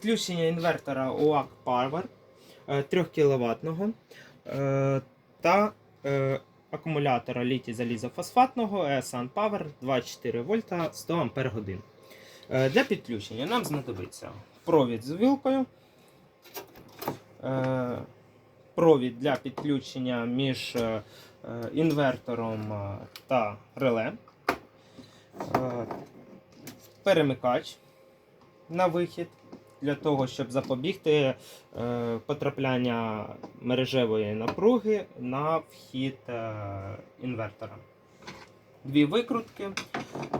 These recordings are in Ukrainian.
Підключення інвертора UAC Power 3 кВт та е, акумулятора літій залізофосфатного ESAN Power 24 вольта 100 Ампер годин. Е, Для підключення нам знадобиться провід з вилкою, е, провід для підключення між е, е, інвертором е, та реле, е, перемикач на вихід для того, щоб запобігти е, потрапляння мережевої напруги на вхід е, інвертора. Дві викрутки,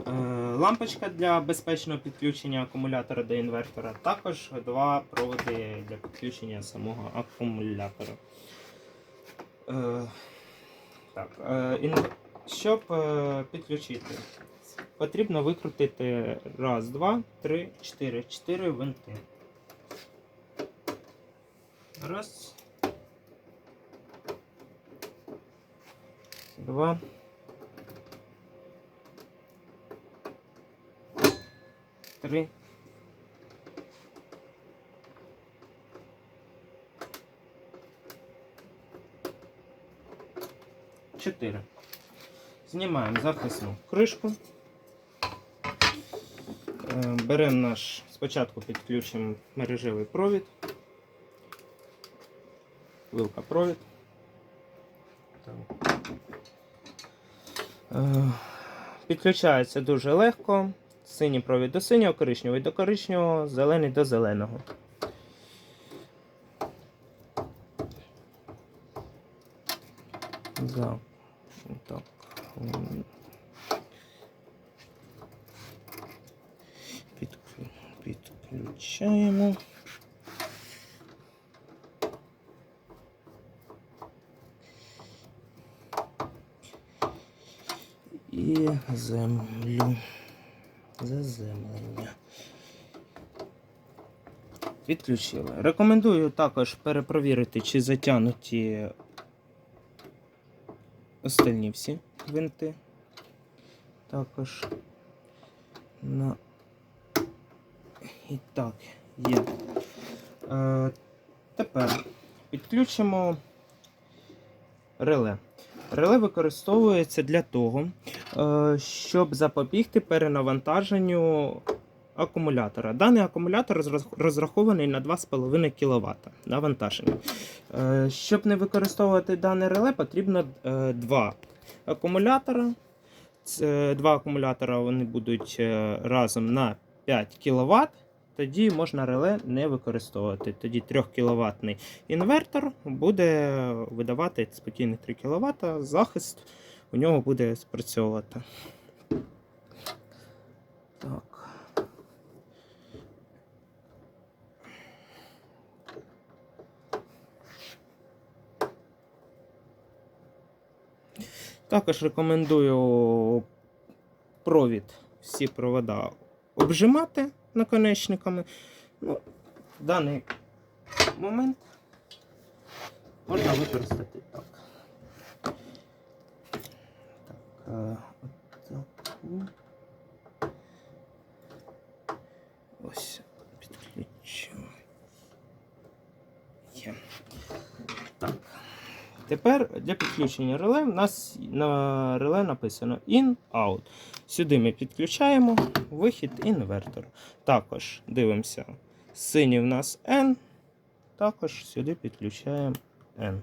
е, лампочка для безпечного підключення акумулятора до інвертора, також два проводи для підключення самого акумулятора. Так, щоб підключити, потрібно викрутити раз, два, три, чотири. Чотири винти. Раз. Два. Три. Чотири. Знімаємо захисну кришку. Е, Беремо наш, спочатку підключимо мережевий провід. Вилка провід. Е, Підключається дуже легко. Синій провід до синього, коричневий до коричневого, зелений до зеленого. Так. Підключаємо. Землю. Заземлення. Відключили. Рекомендую також перепровірити, чи затягнуті остальні всі винти. Також на і так, є. Е, тепер підключимо реле. Реле використовується для того, щоб запобігти перенавантаженню акумулятора. Даний акумулятор розрахований на 2,5 кВт навантаження. Е, Щоб не використовувати дане реле, потрібно е, два акумулятора. Два акумулятора вони будуть е, разом на 5 кВт. Тоді можна реле не використовувати. Тоді 3 кВт інвертор буде видавати спокійно 3 кВт, захист у нього буде спрацьовувати. Так. Також рекомендую провід, всі провода обжимати наконечниками. Ну, в даний момент можна використати так. Так, е, отаку. Ось, підключу. Є. Так. Тепер для підключення реле у нас на реле написано in-out. Сюди ми підключаємо вихід інвертора. Також дивимося. Синій в нас N. Також сюди підключаємо N.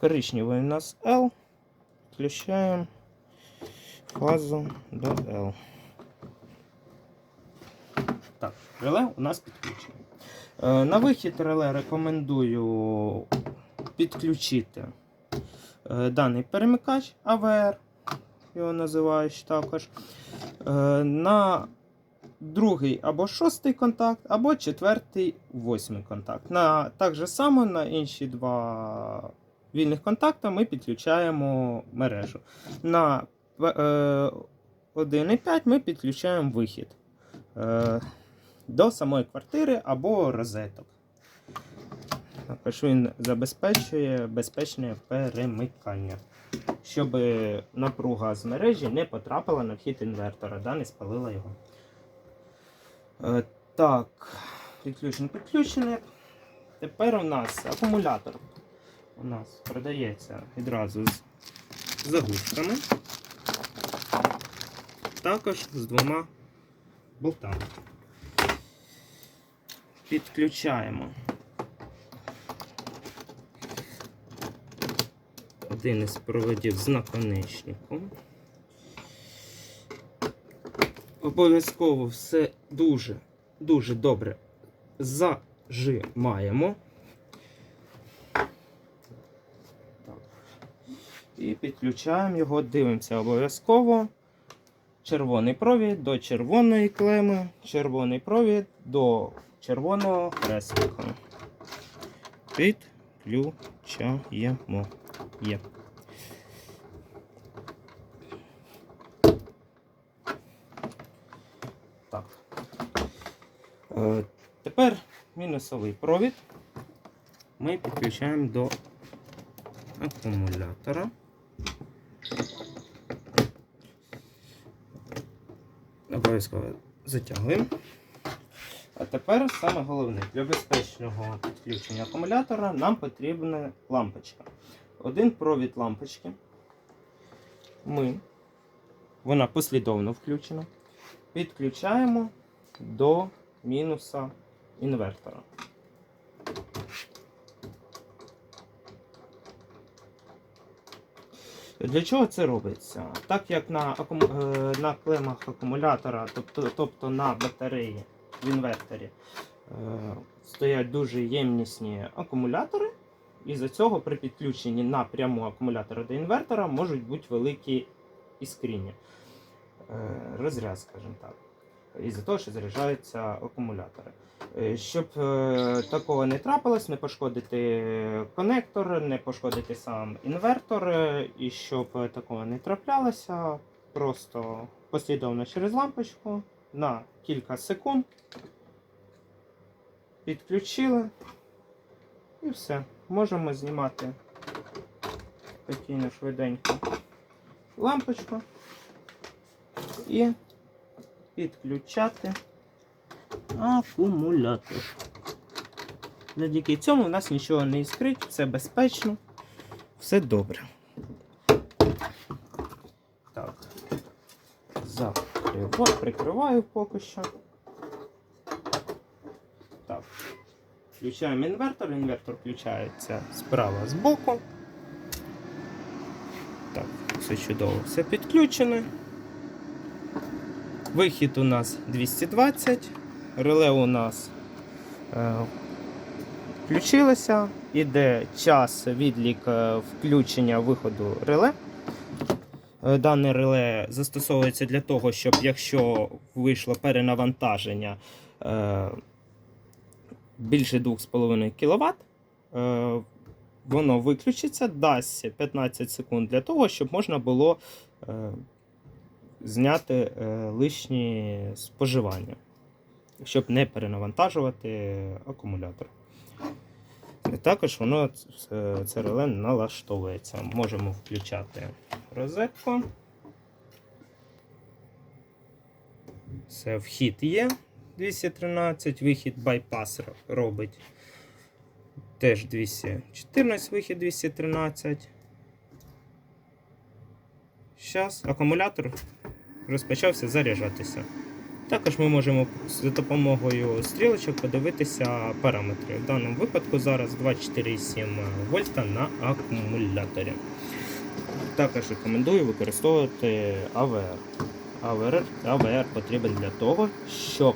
Коричневий у нас L. Підключаємо фазу до L. Так, реле у нас підключено. Е, На вихід реле рекомендую підключити е, даний перемикач АВР, його називають також. Е, На другий або шостий контакт, або четвертий, восьмий контакт. На, так же само на інші два вільних контакти ми підключаємо мережу. На е, 1,5 ми підключаємо вихід. Е, до самої квартири або розеток. Також він забезпечує безпечне перемикання. щоб напруга з мережі не потрапила на вхід інвертора, да, не спалила його. Е, так, підключено, підключене. Тепер у нас акумулятор. У нас продається відразу з заглушками. Також з двома болтами. Підключаємо один із проводів з наконечником. Обов'язково все дуже, дуже добре зажимаємо. І підключаємо його, дивимося обов'язково. Червоний провід до червоної клеми, червоний провід до червоного хрестика. Підключаємо. Є. Так. Е, тепер мінусовий провід ми підключаємо до акумулятора. Обов'язково затягуємо. А тепер саме головне для безпечного підключення акумулятора нам потрібна лампочка. Один провід лампочки. Ми, вона послідовно включена, підключаємо до мінуса інвертора. Для чого це робиться? Так як на, акум... е, на клемах акумулятора, тобто, тобто на батареї в інверторі, е, стоять дуже ємнісні акумулятори, і за цього при підключенні напряму акумулятора до інвертора можуть бути великі іскріння. Е, розряд, скажімо так. Із-за того, що заряджаються акумулятори. Е, Щоб е, такого не трапилось, не пошкодити конектор, не пошкодити сам інвертор, е, і щоб такого не траплялося, просто послідовно через лампочку на кілька секунд підключили і все. Можемо знімати спокійно швиденько лампочку і підключати акумулятор. Завдяки цьому в нас нічого не іскрить, все безпечно, все добре. Так, закриваю, прикриваю поки що. Так. Включаємо інвертор, інвертор включається справа з боку. Так, все чудово, все підключено. Вихід у нас 220, реле у нас е, включилося, іде час відлік е, включення виходу реле. Е, Дане реле застосовується для того, щоб якщо вийшло перенавантаження е, більше 2,5 кВт, е, воно виключиться, дасть 15 секунд для того, щоб можна було е, зняти е, лишні споживання, щоб не перенавантажувати акумулятор. І Також воно це реле налаштовується. Можемо включати розетку. Все, вхід є 213, вихід байпас робить. Теж 214, вихід 213. Зараз акумулятор розпочався заряджатися. Також ми можемо за допомогою стрілочок подивитися параметри. В даному випадку зараз 24,7 вольта на акумуляторі. Також рекомендую використовувати AVR. AVR, AVR потрібен для того, щоб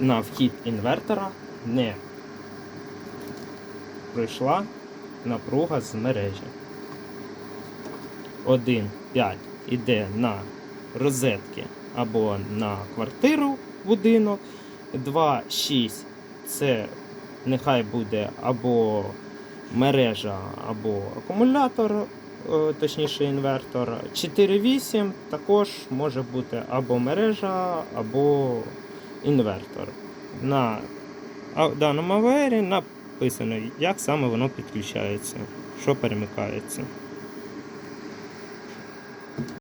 на вхід інвертора не пройшла напруга з мережі. 1,5 іде на розетки або на квартиру будинок. 2,6 це нехай буде або мережа, або акумулятор, е, точніше інвертор. 4,8 також може бути або мережа, або інвертор. На даному АВРі написано, як саме воно підключається. що перемикається.